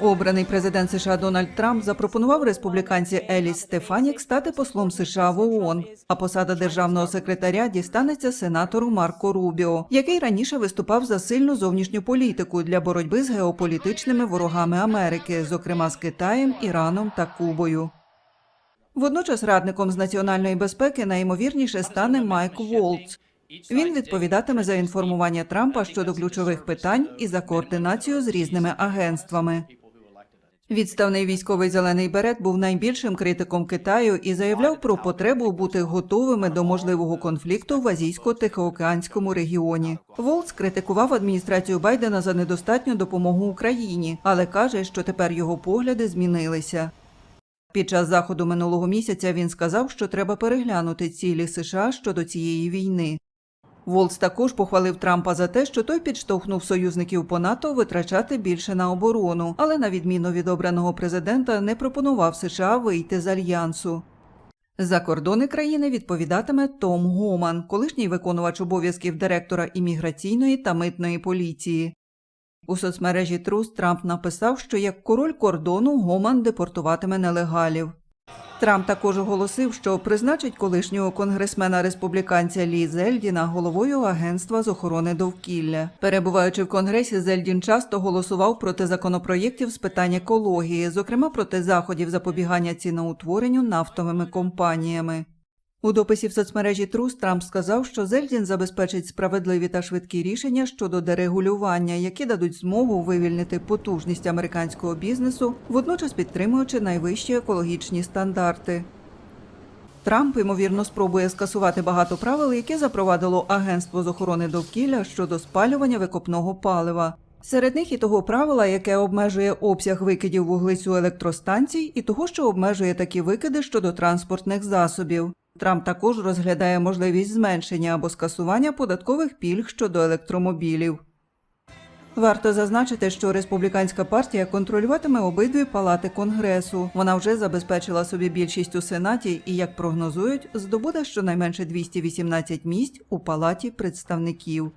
Обраний президент США Дональд Трамп запропонував республіканці Еліс Стефанік стати послом США в ООН, а посада державного секретаря дістанеться сенатору Марко Рубіо, який раніше виступав за сильну зовнішню політику для боротьби з геополітичними ворогами Америки, зокрема з Китаєм, Іраном та Кубою. Водночас радником з національної безпеки найімовірніше стане Майк Волц. Він відповідатиме за інформування Трампа щодо ключових питань і за координацію з різними агентствами. Відставний військовий зелений берет був найбільшим критиком Китаю і заявляв про потребу бути готовими до можливого конфлікту в азійсько-тихоокеанському регіоні. Волц критикував адміністрацію Байдена за недостатню допомогу Україні, але каже, що тепер його погляди змінилися. Під час заходу минулого місяця він сказав, що треба переглянути цілі США щодо цієї війни. Волц також похвалив Трампа за те, що той підштовхнув союзників по НАТО витрачати більше на оборону, але на відміну від обраного президента не пропонував США вийти з альянсу. За кордони країни відповідатиме Том Гоман, колишній виконувач обов'язків директора імміграційної та митної поліції. У соцмережі Трус Трамп написав, що як король кордону Гоман депортуватиме нелегалів. Трамп також оголосив, що призначить колишнього конгресмена республіканця Лі Зельдіна головою агентства з охорони довкілля. Перебуваючи в конгресі, Зельдін часто голосував проти законопроєктів з питань екології, зокрема проти заходів запобігання ціноутворенню нафтовими компаніями. У дописі в соцмережі Трус Трамп сказав, що Зельдін забезпечить справедливі та швидкі рішення щодо дерегулювання, які дадуть змогу вивільнити потужність американського бізнесу, водночас підтримуючи найвищі екологічні стандарти. Трамп ймовірно спробує скасувати багато правил, які запровадило Агентство з охорони довкілля щодо спалювання викопного палива. Серед них і того правила, яке обмежує обсяг викидів вуглецю електростанцій, і того, що обмежує такі викиди щодо транспортних засобів. Трамп також розглядає можливість зменшення або скасування податкових пільг щодо електромобілів. Варто зазначити, що республіканська партія контролюватиме обидві палати конгресу. Вона вже забезпечила собі більшість у сенаті і, як прогнозують, здобуде щонайменше 218 місць у палаті представників.